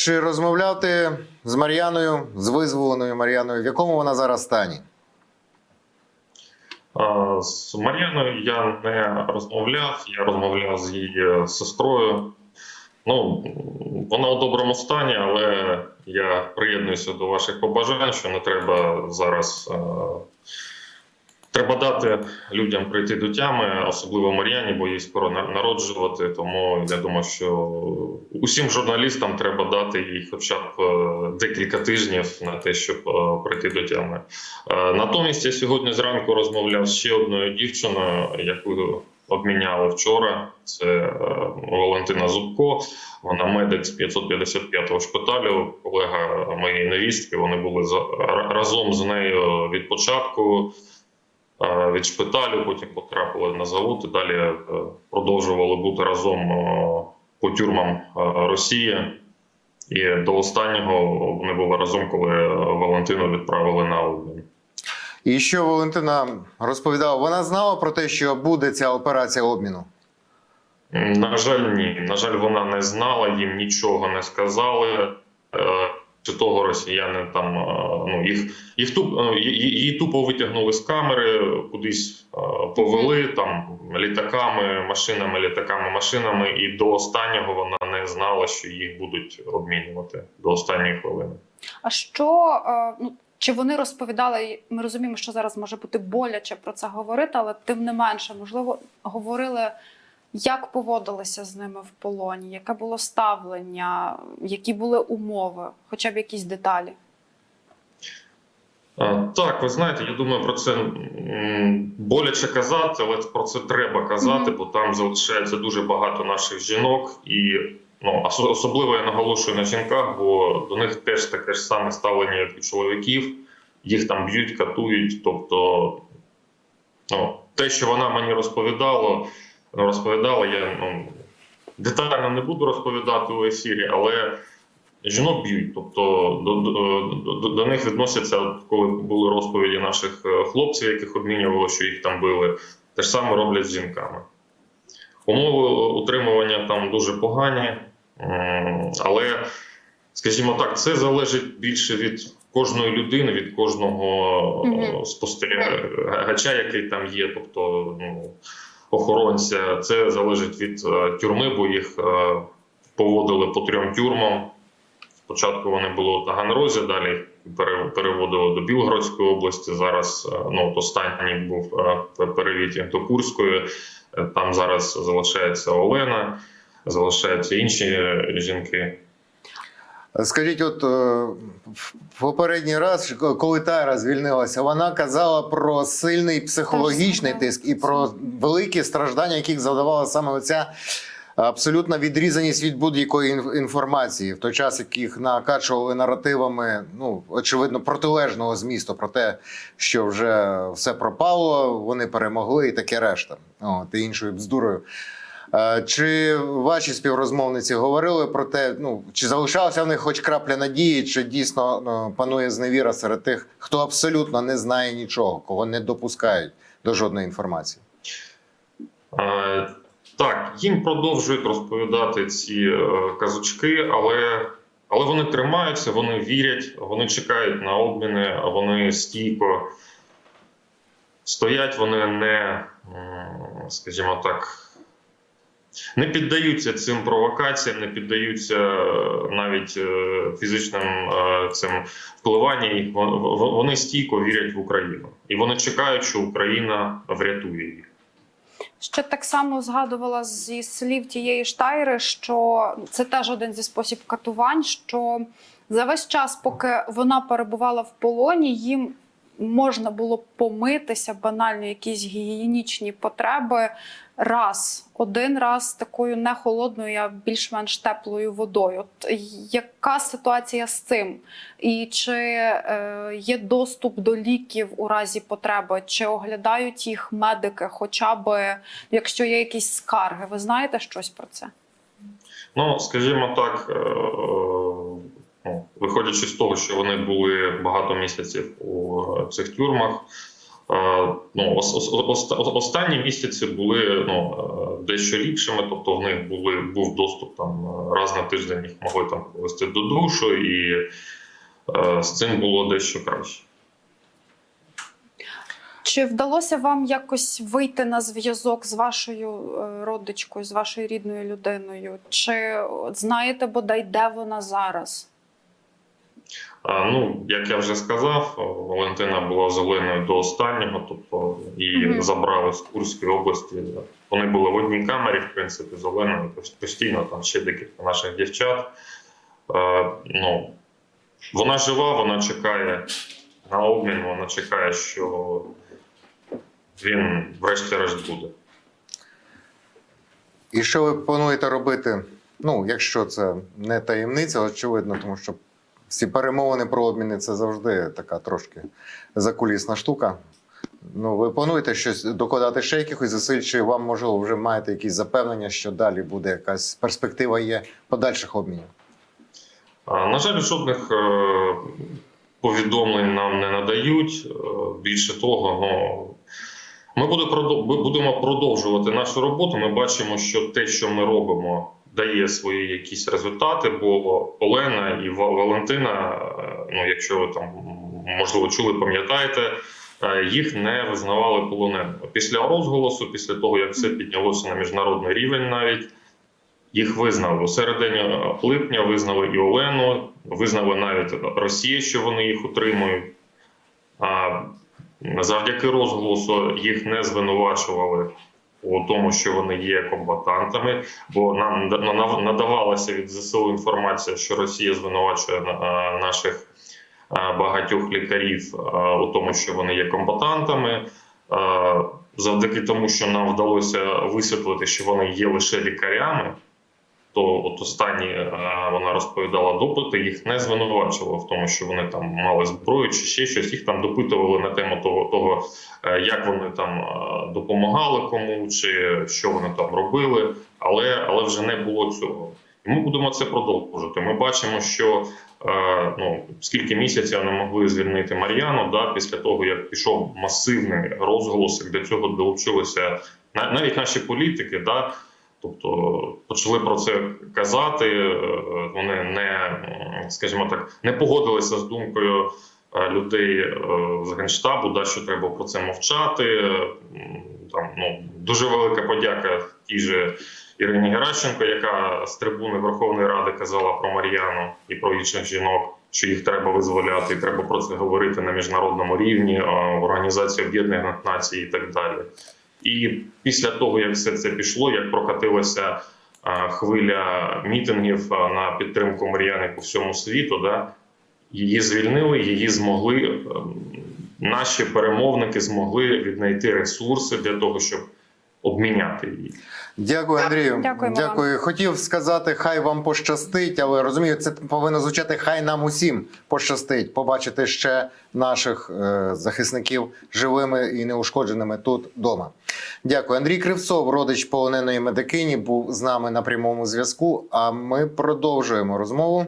Чи розмовляв ти з Мар'яною, з визволеною Мар'яною? В якому вона зараз стані? З Мар'яною я не розмовляв, я розмовляв з її сестрою. Ну, вона у доброму стані, але я приєднуюся до ваших побажань, що не треба зараз. Треба дати людям прийти до тями, особливо Мар'яні, бо їй скоро на- народжувати. Тому я думаю, що усім журналістам треба дати їй хоча б е, декілька тижнів на те, щоб е, прийти до тями. Е, Натомість я сьогодні зранку розмовляв з ще одною дівчиною, яку обміняли вчора. Це Валентина Зубко. Вона медик з 555-го шпиталю, колега моєї невістки. Вони були разом з нею від початку. Е, Від шпиталю, потім потрапили на завод і далі е, продовжували бути разом е, по тюрмам Росії. І до останнього вони були разом, коли Валентину відправили на обмін. І що Валентина розповідала? Вона знала про те, що буде ця операція обміну. На жаль, ні. На жаль, вона не знала, їм нічого не сказали. Чи того росіяни там е, ну їх їх туп е, її тупо витягнули з камери, кудись е, повели там літаками, машинами, літаками, машинами, і до останнього вона не знала, що їх будуть обмінювати до останньої хвилини. А що ну чи вони розповідали? Ми розуміємо, що зараз може бути боляче про це говорити, але тим не менше, можливо, говорили, як поводилися з ними в полоні, яке було ставлення, які були умови, хоча б якісь деталі. Так, ви знаєте, я думаю, про це боляче казати, але про це треба казати, бо там залишається дуже багато наших жінок, і ну особливо я наголошую на жінках, бо до них теж таке ж саме ставлення, як і чоловіків. Їх там б'ють, катують. Тобто, ну, те, що вона мені розповідала, розповідала, я ну, детально не буду розповідати у ефірі, але жінок б'ють. Тобто до, до, до, до них відносяться, коли були розповіді наших е, хлопців, яких обмінювали, що їх там били, те ж саме роблять з жінками. Умови утримування там дуже погані, але, скажімо так, це залежить більше від кожної людини, від кожного mm спостерігача, який там є, тобто ну, охоронця. Це залежить від е, тюрми, бо їх е, поводили по трьом тюрмам. Спочатку вони були у Таганрозі, далі пере- переводили до Білгородської області. Зараз е, ну, останній був перевід до Курської. Там зараз залишається Олена, залишаються інші жінки. Скажіть, от е, в попередній раз, коли Тайра звільнилася, вона казала про сильний психологічний тиск і про великі страждання, яких завдавала саме оця абсолютна відрізаність від будь-якої ін- інформації, в той час, як їх накачували наративами, ну очевидно, протилежного змісту про те, що вже все пропало, вони перемогли і таке решта. От, і іншою бздурою. Е, Чи ваші співрозмовниці говорили про те, ну чи залишалася в них хоч крапля надії, чи дійсно ну, панує зневіра серед тих, хто абсолютно не знає нічого, кого не допускають до жодної інформації? Е, Так, їм продовжують розповідати ці е, казочки, але, але вони тримаються, вони вірять, вони чекають на обміни, вони стійко стоять, вони не, скажімо так, не піддаються цим провокаціям, не піддаються е, навіть е, фізичним е, цим впливанням. Вони стійко вірять в Україну, і вони чекають, що Україна врятує їх. Ще так само згадувала зі слів тієї штайри, що це теж один зі спосіб катувань. Що за весь час, поки вона перебувала в полоні, їм можна було помитися банально, якісь гігієнічні потреби раз, один раз такою не холодною, а більш-менш теплою водою. От яка ситуація з цим? І чи е, є доступ до ліків у разі потреби, чи оглядають їх медики, хоча б якщо є якісь скарги? Ви знаєте щось про це? Ну, скажімо так, е, виходячи з того, що вони були багато місяців у цих тюрмах. е, Ну, ос- ос- ос- останні місяці були ну, дещо ліпшими. Тобто в них були був доступ там е, раз на тиждень їх могли там повести до душу, і е, з цим було дещо краще. Чи вдалося вам якось вийти на зв'язок з вашою е, родичкою, з вашою рідною людиною? Чи знаєте бодай, де вона зараз? Ну, як я вже сказав, Валентина була з Оленою до останнього, тобто її Мгм. забрали з Курської області. Вони були в одній камері, в принципі, з Оленою постійно там ще декілька наших дівчат. Е, ну, вона жива, вона чекає на обмін, вона чекає, що він врешті-решт буде. І що ви плануєте робити? Ну, якщо це не таємниця, очевидно, тому що всі перемовини про обміни це завжди така трошки закулісна штука. Ну, ви плануєте щось докладати ще якихось зусиль, чи вам, можливо, вже маєте якісь запевнення, що далі буде якась перспектива є подальших обмінів? На жаль, жодних е, повідомлень нам не надають. Е, Більше того, ну, ми будемо продовжувати нашу роботу. Ми бачимо, що те, що ми робимо, дає свої якісь результати. Бо Олена і Валентина, е, ну якщо ви там можливо чули, пам'ятаєте. е, Їх не визнавали полоненими після розголосу, після того як все піднялося на міжнародний рівень, навіть їх визнали у середині липня. Визнали і Олену, визнали навіть Росія, що вони їх утримують. А завдяки розголосу їх не звинувачували у тому, що вони є комбатантами, бо нам надавалася від ЗСУ інформація, що Росія звинувачує а, наших багатьох лікарів у тому, що вони є комбатантами. Завдяки тому, що нам вдалося висвітлити, що вони є лише лікарями, то от останні е, вона розповідала допити, їх не звинувачували в тому, що вони там мали зброю чи ще щось. Їх там допитували на тему того, того е, як вони там е, допомагали кому, чи що вони там робили, але, але вже не було цього. І ми будемо це продовжувати. Ми бачимо, що е, ну скільки місяців вони могли звільнити Мар'яну, да, після того як пішов масивний розголос, до цього долучилися навіть наші політики, да. Тобто почали про це казати. е, Вони не, скажімо так, не погодилися з думкою е, людей е, з генштабу, да, що треба про це мовчати. Там ну дуже велика подяка тій же Ірині Геращенко, яка з трибуни Верховної Ради казала про Мар'яну і про інших жінок. Що їх треба визволяти, і треба про це говорити на міжнародному рівні, в Організації Об'єднаних Націй і так далі. І після того, як все це пішло, як прокатилася а, хвиля мітингів на підтримку Мар'яни по всьому світу, да, її звільнили, її змогли. ем, Наші перемовники змогли віднайти ресурси для того, щоб обміняти її. Дякую, Андрію. Вам. Дякую. Хотів сказати, хай вам пощастить, але розумію, це повинно звучати хай нам усім пощастить. Побачити ще наших е, захисників живими і неушкодженими тут вдома. Дякую. Андрій Кривцов, родич полоненої медикині, був з нами на прямому зв'язку. А ми продовжуємо розмову.